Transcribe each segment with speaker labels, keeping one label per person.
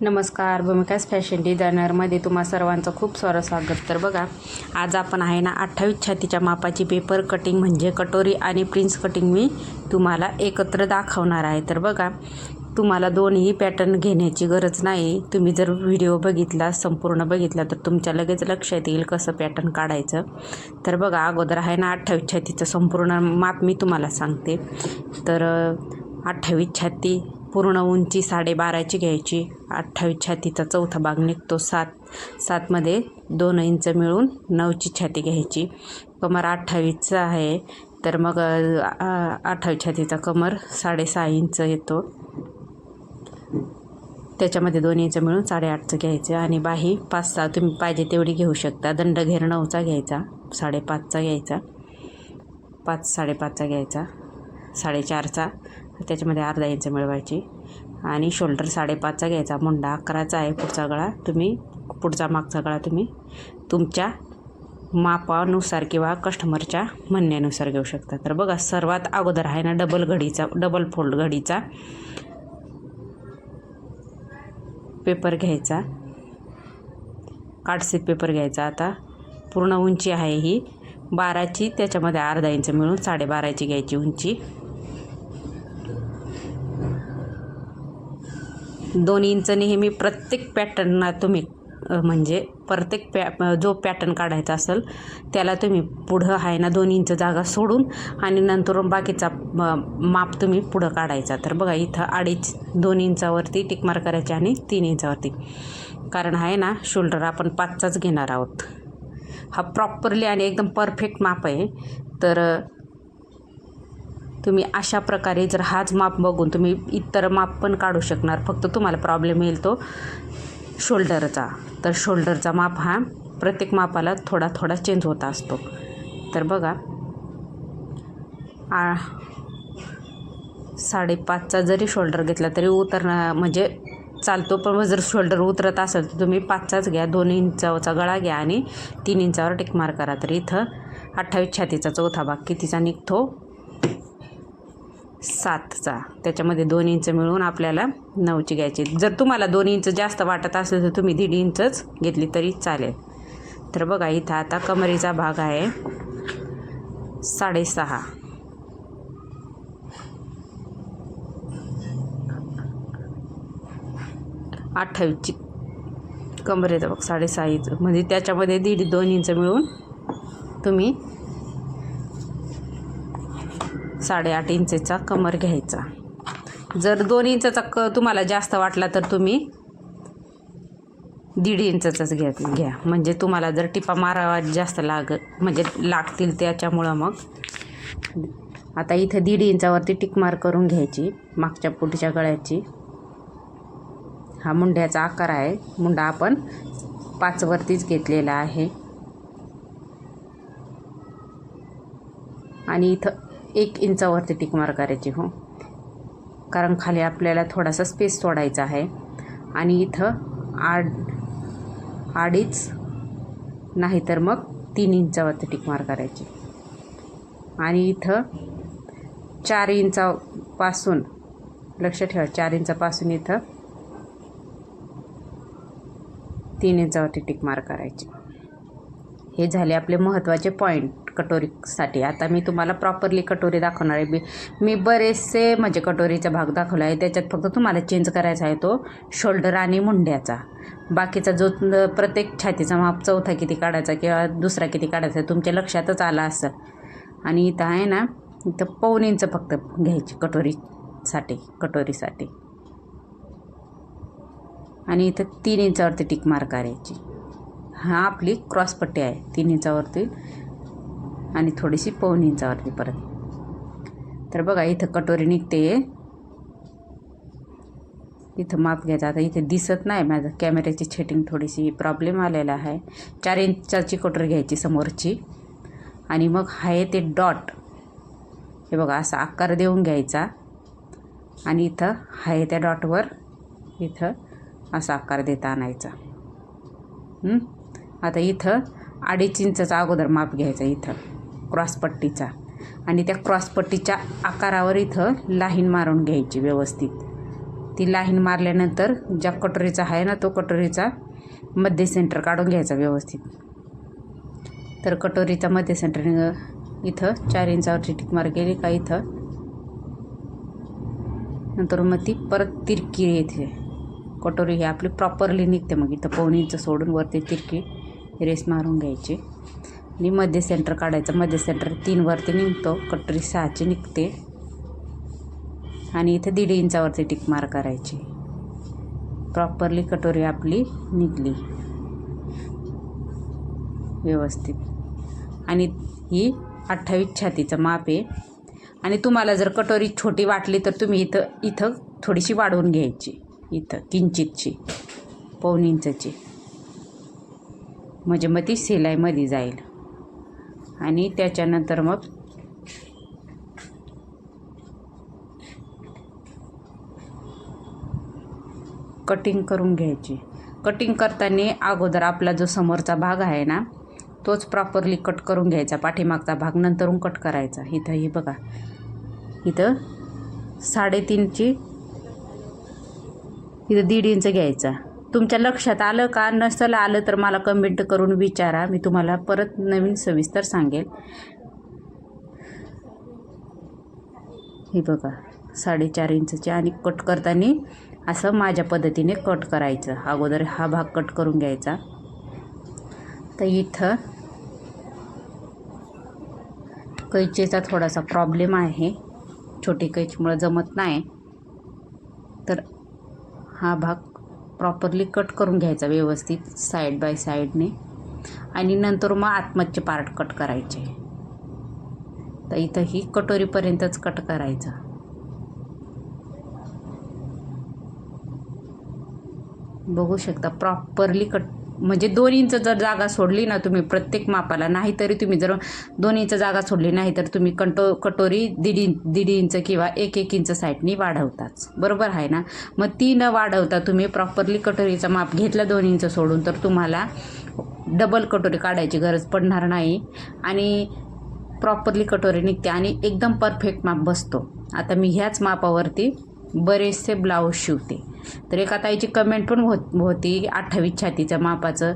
Speaker 1: नमस्कार भूमिकास फॅशन डिझायनरमध्ये तुम्हा सर्वांचं खूप सारं स्वागत. तर बघा आज आपण आहे ना अठ्ठावीस छातीच्या मापाची पेपर कटिंग म्हणजे कटोरी आणि प्रिन्स कटिंग मी तुम्हाला एकत्र दाखवणार आहे. तर बघा तुम्हाला दोन्ही पॅटर्न घेण्याची गरज नाही. तुम्ही जर व्हिडिओ बघितला संपूर्ण बघितला तर तुमच्या लगेच लक्षात येईल कसं पॅटर्न काढायचं. तर बघा अगोदर आहे ना अठ्ठावीस छातीचं संपूर्ण माप मी तुम्हाला सांगते. तर अठ्ठावीस छाती पूर्ण उंची साडेबाराची घ्यायची. अठ्ठावीस छातीचा चौथा भाग निघतो. सात सातमध्ये दोन इंच मिळून नऊची छाती घ्यायची. कमर अठ्ठावीसचा आहे तर मग अठ्ठावीस छातीचा कमर साडेसहा इंच येतो. त्याच्यामध्ये दोन इंच मिळून साडेआठचं घ्यायचं. आणि बाही पाच सहा तुम्ही पाहिजे तेवढी घेऊ शकता. दंड घेर नऊचा घ्यायचा साडेपाचचा घ्यायचा. पाच साडेपाचचा घ्यायचा. साडेचारचा. त्याच्यामध्ये अर्धा इंच मिळवायची. आणि शोल्डर साडेपाचचा घ्यायचा. मुंडा अकराचा आहे पुढचा गळा. तुम्ही पुढचा मागचा गळा तुम्ही तुमच्या मापानुसार किंवा कस्टमरच्या म्हणण्यानुसार घेऊ शकता. तर बघा सर्वात अगोदर आहे ना डबल घडीचा डबल फोल्ड घडीचा पेपर घ्यायचा. कार्डसीट पेपर घ्यायचा आता. पूर्ण उंची आहे ही. बाराची त्याच्यामध्ये अर्धा इंच मिळून साडेबाराची घ्यायची उंची. दोन इंच नेहमी प्रत्येक पॅटर्नला तुम्ही म्हणजे प्रत्येक पॅ जो पॅटर्न काढायचा असेल त्याला तुम्ही पुढं आहे ना दोन इंच जागा सोडून आणि नंतर बाकीचा माप तुम्ही पुढं काढायचा. तर बघा इथं अडीच दोन इंचावरती टिकमार करायची आणि तीन इंचावरती. कारण आहे ना शोल्डर आपण पाचचाच घेणार आहोत. हा प्रॉपरली आणि एकदम परफेक्ट माप आहे. तर तुम्ही अशा प्रकारे जर हाच माप बघून तुम्ही इतर माप पण काढू शकणार. फक्त तुम्हाला प्रॉब्लेम येईल तो शोल्डरचा तर शोल्डरचा माप हा प्रत्येक मापाला थोडा थोडा चेंज होता असतो. तर बघा. आ साडेपाचचा जरी शोल्डर घेतला तरी उतरणं म्हणजे चालतो पण जर शोल्डर उतरत असेल तर तुम्ही पाचचाच घ्या दोन इंचाचा गळा घ्या आणि तीन इंचावर टिकमार करा. तर इथं अठ्ठावीस छातीचा चौथा भाग कितीचा निघतो? सातचा. त्याच्यामध्ये दोन इंच मिळून आपल्याला नऊची घ्यायची. जर तुम्हाला दोन इंच जास्त वाटत असेल तर तुम्ही दीड इंचच घेतली तरी चालेल. तर बघा इथं आता कमरीचा भाग आहे साडेसहा. अठ्ठावीसची. कमरेचा बघ साडेसहा इंच. म्हणजे त्याच्यामध्ये दीड दोन इंच मिळून तुम्ही साडेआठ इंचेचा कमर घ्यायचा. जर दोन इंचाचा क तुम्हाला जास्त वाटला तर तुम्ही दीड इंचाचाच घ्या घ्या. म्हणजे तुम्हाला जर टिपा मारावा जास्त लाग म्हणजे लागतील त्याच्यामुळं मग. आता इथं दीड इंचावरती टिकमार करून घ्यायची मागच्या पुढच्या गळ्याची. हा मुंड्याचा आकार आहे. मुंडा आपण पाचवरतीच घेतलेला आहे. आणि इथं एक इंचावरती टिकमार करायची हो. कारण खाली आपल्याला थोडासा स्पेस सोडायचा आहे. आणि इथं आड अडीच नाही तर मग तीन इंचावरती टिकमार करायची. आणि इथं चार इंचापासून लक्ष ठेवा चार इंचापासून इथं तीन इंचावरती टिकमार करायची. हे झाले आपले महत्त्वाचे पॉईंट कटोरीसाठी. आता मी तुम्हाला प्रॉपरली कटोरी दाखवणार आहे. मी मी बरेचसे म्हणजे कटोरीचा भाग दाखवला आहे. त्याच्यात फक्त तुम्हाला चेंज करायचा आहे तो शोल्डर आणि मुंड्याचा. बाकीचा जो प्रत्येक छातीचा माप चौथा किती काढायचा किंवा दुसरा किती काढायचा तुमच्या लक्षातच आला असं. आणि इथं आहे ना इथं पाऊन इंच फक्त घ्यायची कटोरीसाठी कटोरीसाठी. आणि इथं तीन इंचावरती टिक मार करायची. हा आपली क्रॉसपट्टी आहे. तीन इंचावरती आणि थोडीशी पाऊन इंचावरती परत. तर बघा इथं कटोरी निघते. इथं माप घ्यायचं आता इथे दिसत नाही माझं. कॅमेऱ्याची छेटिंग थोडीशी प्रॉब्लेम आलेला आहे. चार इंचाची कटोरी घ्यायची समोरची. आणि मग आहे ते डॉट हे बघा असा आकार देऊन घ्यायचा. आणि इथं आहे त्या डॉटवर इथं असा आकार देता आणायचा. आता इथं अडीच इंचाचा अगोदर माप घ्यायचा इथं. क्रॉसपट्टीचा. आणि त्या क्रॉसपट्टीच्या आकारावर इथं लाहीन मारून घ्यायची व्यवस्थित. ती लाहीन मारल्यानंतर ज्या कटोरीचा आहे ना तो कटोरीचा मध्य सेंटर काढून घ्यायचा व्यवस्थित. तर कटोरीचा मध्य सेंटर इथं चार इंचावरची टिक मार केली का इथं? नंतर मग ती परत तिरकी येते. कटोरी ही आपली प्रॉपरली निघते मग इथं पाऊण इंच सोडून वरती तिरकी रेस मारून घ्यायची. आणि मध्ये सेंटर काढायचं. मध्ये सेंटर तीनवरती निघतो. कटोरी सहाची निघते. आणि इथं दीड इंचावरती टिक मार करायची. प्रॉपरली कटोरी आपली निघली. व्यवस्थित. आणि ही अठ्ठावीस छातीचं माप आहे. आणि तुम्हाला जर कटोरी छोटी वाटली तर तुम्ही इथं इथं थोडीशी वाढवून घ्यायची. इथं किंचितची पाऊण इंचची. म्हणजे मग ती शिलाईमध्ये जाईल. आणि त्याच्यानंतर मग कटिंग करून घ्यायची. कटिंग करताना अगोदर आपला जो समोरचा भाग आहे ना तोच प्रॉपरली कट करून घ्यायचा पाठीमागचा भाग नंतरून कट करायचा. इथं हे बघा. इथं साडेतीनची इथं दीड इंच घ्यायचा. तुमच्या लक्षात आलं का? नसलं आलं तर मला कमेंट करून विचारा. मी तुम्हाला परत नवीन सविस्तर सांगेल. हे बघा साडेचार इंचचे आणि कट करताना असं माझ्या पद्धतीने कट करायचं. अगोदर हा भाग कट करून घ्यायचा. तर इथं कैचेचा थोडासा प्रॉब्लेम आहे. छोटी कैचीमुळं जमत नाही. तर हा भाग प्रॉपरली कट करून घ्यायचा व्यवस्थित साईड बाय साईडने आणि नंतर मग आतमधचे पार्ट कट करायचे. तर इथं ही कटोरीपर्यंतच कट करायचा. बघू शकता प्रॉपरली कट म्हणजे दोन इंच जर जागा सोडली ना तुम्ही प्रत्येक मापाला नाही तरी तुम्ही जर दोन इंच जागा सोडली नाही तर तुम्ही कंटो कटोरी दीड इंच दीड इंच किंवा एक एक इंच साईडनी वाढवताच. बरोबर आहे ना? मग ती न वाढवता तुम्ही प्रॉपरली कटोरीचं माप घेतला दोन इंच सोडून तर तुम्हाला डबल कटोरी काढायची गरज पडणार नाही आणि प्रॉपरली कटोरी निघते आणि एकदम परफेक्ट माप बसतो. आता मी ह्याच मापावरती बरेचसे ब्लाऊज शिवते. तर एका ताईची कमेंट पण होत होती अठ्ठावीस छातीच्या मापाचं.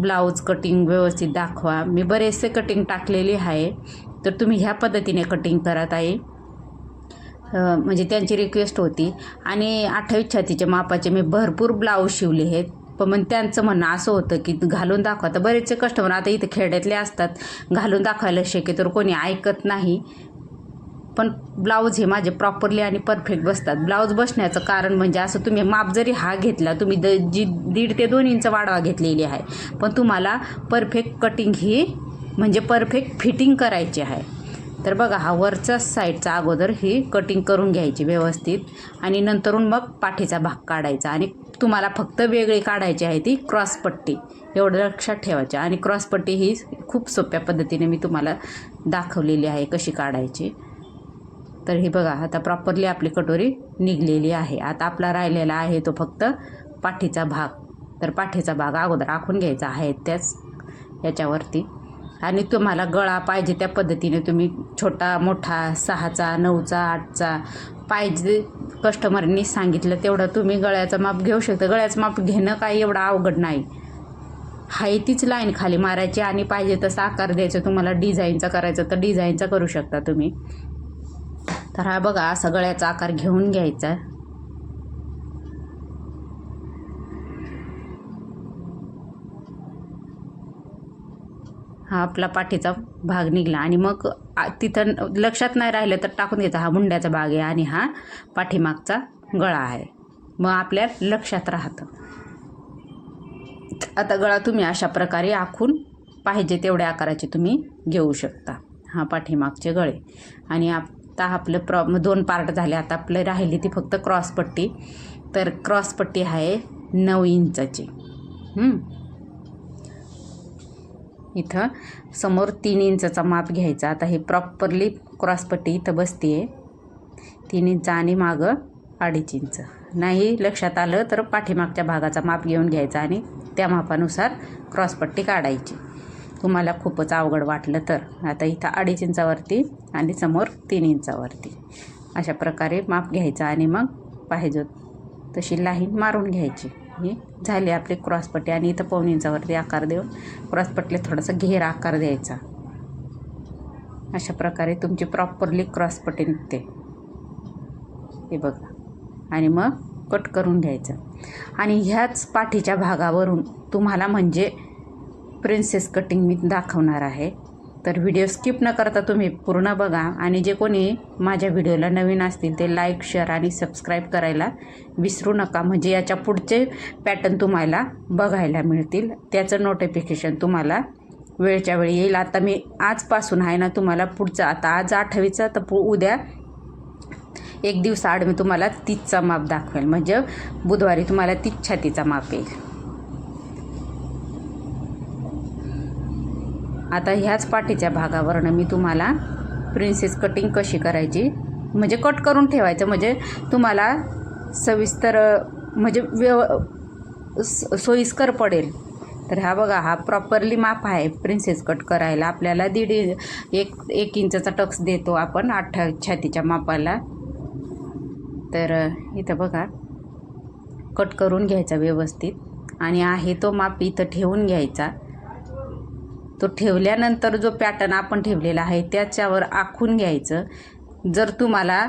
Speaker 1: ब्लाऊज कटिंग व्यवस्थित दाखवा. मी बरेचसे कटिंग टाकलेली आहे. तर तुम्ही ह्या पद्धतीने कटिंग करत आहे म्हणजे त्यांची रिक्वेस्ट होती. आणि अठ्ठावीस छातीच्या मापाचे मी भरपूर ब्लाऊज शिवले आहेत पण मग त्यांचं म्हणणं असं होतं की घालून दाखवा. तर बरेचसे कस्टमर आता इथे खेड्यातले असतात. घालून दाखवायला शक्यतो कोणी ऐकत नाही. पण ब्लाऊज हे माझे प्रॉपरली आणि परफेक्ट बसतात. ब्लाऊज बसण्याचं कारण म्हणजे असं तुम्ही माप जरी हा घेतला तुम्ही द जी दीड ते दोन इंच वाढवा घेतलेली आहे पण तुम्हाला परफेक्ट कटिंग ही म्हणजे परफेक्ट फिटिंग करायची आहे. तर बघा हा वरचा साईडचा अगोदर ही कटिंग करून घ्यायची व्यवस्थित आणि नंतरून मग पाठीचा भाग काढायचा आणि तुम्हाला फक्त वेगळी काढायची आहे ती क्रॉसपट्टी एवढं लक्षात ठेवायची. आणि क्रॉसपट्टी ही खूप सोप्या पद्धतीने मी तुम्हाला दाखवलेली आहे कशी काढायची. तर हे बघा आता प्रॉपरली आपली कटोरी निघलेली आहे. आता आपला राहिलेला आहे तो फक्त पाठीचा भाग. तर पाठीचा भाग अगोदर आखून घ्यायचा आहे त्याच याच्यावरती. आणि तुम्हाला गळा पाहिजे त्या पद्धतीने तुम्ही छोटा मोठा सहाचा नऊचा आठचा पाहिजे कस्टमरनी सांगितलं तेवढं तुम्ही गळ्याचं माप घेऊ शकता. गळ्याचं माप घेणं काही एवढं अवघड नाही. हाय तीच लाईन खाली मारायची आणि पाहिजे तसा आकार द्यायचा. तुम्हाला डिझाईनचा करायचा तर डिझाईनचा करू शकता तुम्ही. तर हा बघा असा गळ्याचा आकार घेऊन घ्यायचा हा आपला पाठीचा भाग निघला आणि मग तिथं लक्षात नाही राहिलं तर टाकून घ्यायचा. हा मुंड्याचा भाग आहे आणि हा पाठीमागचा गळा आहे. मग आपल्या लक्षात राहतं. आता गळा तुम्ही अशा प्रकारे आखून पाहिजे तेवढ्या आकाराचे तुम्ही घेऊ शकता. हा पाठीमागचे गळे. आणि आप आता आपलं प्रॉ दोन पार्ट झाले. आता आपलं राहिली ती फक्त क्रॉसपट्टी तर क्रॉसपट्टी आहे नऊ इंचाची. इथं समोर तीन इंचाचा माप घ्यायचा. आता हे प्रॉपरली क्रॉसपट्टी इथं बसते आहे तीन इंच आणि मागं अडीच इंच. नाही लक्षात आलं तर पाठीमागच्या भागाचा माप घेऊन घ्यायचा आणि त्या मापानुसार क्रॉसपट्टी काढायची. तुम्हाला खूपच अवघड वाटलं तर. आता इथं अडीच इंचावरती आणि समोर तीन इंचावरती. अशा प्रकारे माप घ्यायचं आणि मग पाहिजे तशी लाईन मारून घ्यायची. ही झाली आपली क्रॉसपट्टी आणि इथं पाऊन इंचावरती आकार देऊन क्रॉसपट्टीला थोडासा घेर आकार द्यायचा. अशा प्रकारे तुमची प्रॉपरली क्रॉसपट्टी निघते. हे बघा. आणि मग कट करून घ्यायचं. आणि ह्याच पाठीच्या भागावरून तुम्हाला म्हणजे प्रिन्सेस कटिंग मी दाखवणार आहे. तर व्हिडिओ स्किप न करता तुम्ही पूर्ण बघा आणि जे कोणी माझ्या व्हिडिओला नवीन असतील ते लाईक शेअर आणि सबस्क्राईब करायला विसरू नका. म्हणजे याच्या पुढचे पॅटर्न तुम्हाला बघायला मिळतील. त्याचं नोटिफिकेशन तुम्हाला वेळच्या वेळी येईल. आता मी आजपासून आहे ना तुम्हाला पुढचं आता आज आठवीचं तर पु उद्या एक दिवसाआड मी तुम्हाला तीसचा माप दाखवेल. म्हणजे बुधवारी तुम्हाला तीस छातीचा माप येईल. आता ह्याच पाठीच्या भागावरनं मी तुम्हाला प्रिन्सेस कटिंग कशी करायची? म्हणजे कट करून ठेवायचं. म्हणजे तुम्हाला सविस्तर म्हणजे व्यव स- सोयीस्कर पडेल. तर हा बघा हा प्रॉपरली माप आहे. प्रिन्सेस कट करायला आपल्याला दीड एक एक इंचचा टक्स देतो आपण अठ्ठा छातीच्या मापाला. तर इथं बघा. कट करून घ्यायचा व्यवस्थित. आणि आहे तो माप इथं ठेवून घ्यायचा. तो ठेवल्यानंतर जो पॅटर्न आपण ठेवलेला आहे त्याच्यावर आखून घ्यायचं. जर तुम्हाला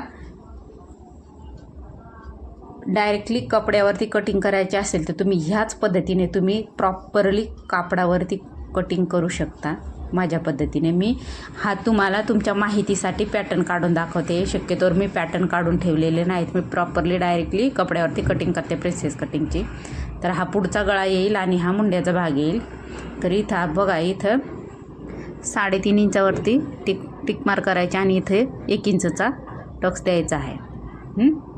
Speaker 1: डायरेक्टली कपड्यावरती कटिंग करायचे असेल तर तुम्ही ह्याच पद्धतीने तुम्ही प्रॉपरली कापडावरती कटिंग करू शकता. माझ्या पद्धतीने मी हा तुम्हाला तुमच्या माहितीसाठी पॅटर्न काढून दाखवते. शक्यतोवर मी पॅटर्न काढून ठेवलेले नाहीत. मी प्रॉपरली डायरेक्टली कपड्यावरती कटिंग करते प्रेसेस कटिंगची तर हा पुढचा गळा येईल आणि हा मुंड्याचा भाग येईल. तर इथं बघा इथं साडेतीन इंचावरती टिक टिक मार करायचे आणि इथे एक इंचचा टक्स द्यायचा आहे. हं?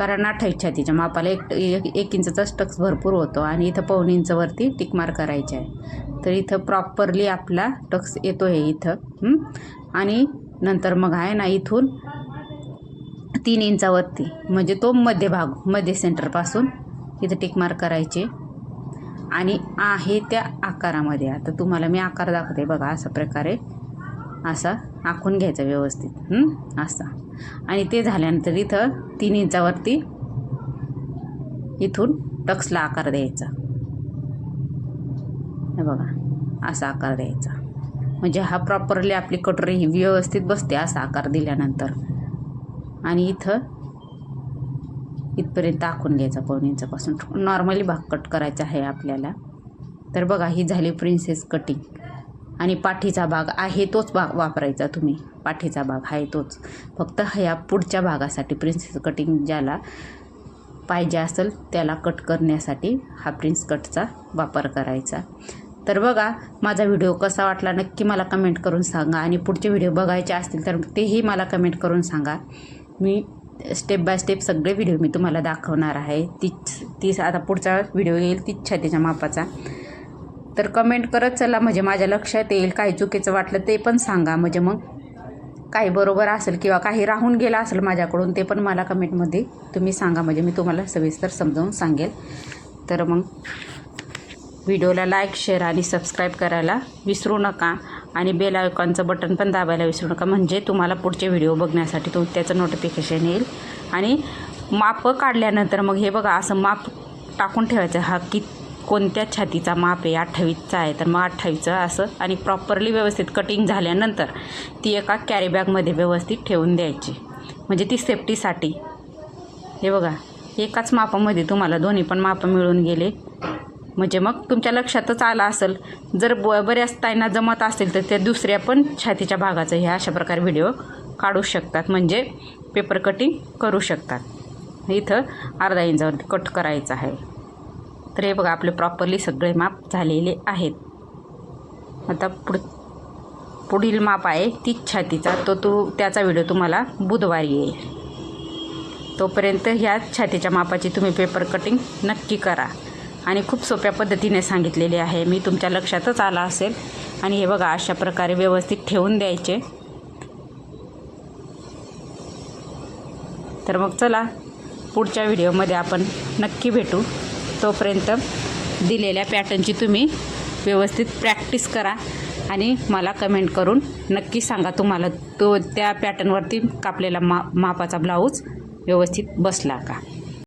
Speaker 1: कारण अठ्ठावीस छातीच्या मापाला एक एक एक इंचचाच टक्स भरपूर होतो आणि इथं पाऊन इंचवरती टिक मार करायचे आहे. तर इथं प्रॉपरली आपला टक्स येतो आहे इथं आणि नंतर मग आहे ना इथून तीन इंचावरती. म्हणजे तो मध्य भाग मध्य सेंटरपासून इथं टिक मार करायचे. आणि आहे त्या आकारामध्ये. आता तुम्हाला मी आकार दाखवते बघा अशा प्रकारे. असा आखून घ्यायचा व्यवस्थित. असा. आणि ते झाल्यानंतर इथं तीन इंचावरती इथून टक्सला आकार द्यायचा. हे बघा असा आकार द्यायचा. म्हणजे हा प्रॉपरली आपली कटोरी ही व्यवस्थित बसते असा आकार दिल्यानंतर. आणि इथं इथपर्यंत आखून घ्यायचा पाऊन इंचापासून. नॉर्मली भाग कट करायचा आहे आपल्याला. तर बघा ही झाली प्रिन्सेस कटिंग आणि पाठीचा भाग आहे तोच भाग वापरायचा तुम्ही. पाठीचा भाग आहे तोच फक्त ह्या पुढच्या भागासाठी प्रिन्सेस कटिंग ज्याला पाहिजे असेल त्याला कट करण्यासाठी हा प्रिन्स कटचा वापर करायचा. तर बघा माझा व्हिडिओ कसा वाटला नक्की मला कमेंट करून सांगा आणि पुढचे व्हिडिओ बघायचे असतील तर तेही मला कमेंट करून सांगा. मी स्टेप बाय स्टेप सगळे व्हिडिओ मी तुम्हाला दाखवणार आहे. तीच तीच आता पुढचा व्हिडिओ येईल तीच छातीच्या मापाचा. तर कमेंट करत चला म्हणजे माझ्या लक्षात येईल काही चुकीचं वाटलं ते पण सांगा. म्हणजे मग काही बरोबर असेल किंवा काही राहून गेलं असेल माझ्याकडून ते पण मला कमेंटमध्ये तुम्ही सांगा. म्हणजे मी तुम्हाला सविस्तर समजावून सांगेल. तर मग व्हिडिओला लाईक शेअर आणि सबस्क्राईब करायला विसरू नका. आणि बेल आयकॉनचं बटन पण दाबायला विसरू नका. म्हणजे तुम्हाला पुढचे व्हिडिओ बघण्यासाठी तो त्याचं नोटिफिकेशन येईल. आणि माप काढल्यानंतर मग हे बघा असं माप टाकून ठेवायचं. हा की कोणत्या छातीचा माप आहे अठ्ठावीसचा आहे तर मग अठ्ठावीसचं असं आणि प्रॉपरली व्यवस्थित कटिंग झाल्यानंतर ती एका कॅरीबॅगमध्ये व्यवस्थित ठेवून द्यायची. म्हणजे ती सेफ्टीसाठी हे बघा एकाच मापामध्ये तुम्हाला दोन्ही पण मापं मिळून गेले. म्हणजे मग तुमच्या लक्षातच आलं असेल. जर ब बऱ्याच ताईंना जमत असेल तर त्या दुसऱ्या पण छातीच्या भागाचं हे अशा प्रकारे व्हिडिओ काढू शकतात. म्हणजे पेपर कटिंग करू शकतात. इथं अर्धा इंचावरती कट करायचं आहे. तर हे बघा आपले प्रॉपरली सगळे माप झालेले आहेत. आता पुढ पुढील माप आहे तीच छातीचा. तो तो त्याचा व्हिडिओ तुम्हाला बुधवारी येईल. तोपर्यंत ह्या छातीच्या मापाची तुम्ही पेपर कटिंग नक्की करा. आणि खूप सोप्या पद्धतीने सांगितलेली आहे. मी तुमच्या लक्षातच आला असेल. आणि हे बघा अशा प्रकारे व्यवस्थित ठेवून द्यायचे. तर मग चला पुढच्या व्हिडिओमध्ये आपण नक्की भेटू. तोपर्यंत दिलेल्या पॅटर्नची तुम्ही व्यवस्थित प्रॅक्टिस करा आणि मला कमेंट करून नक्की सांगा तुम्हाला तो त्या पॅटर्नवरती कापलेला मा मापाचा ब्लाऊज व्यवस्थित बसला का.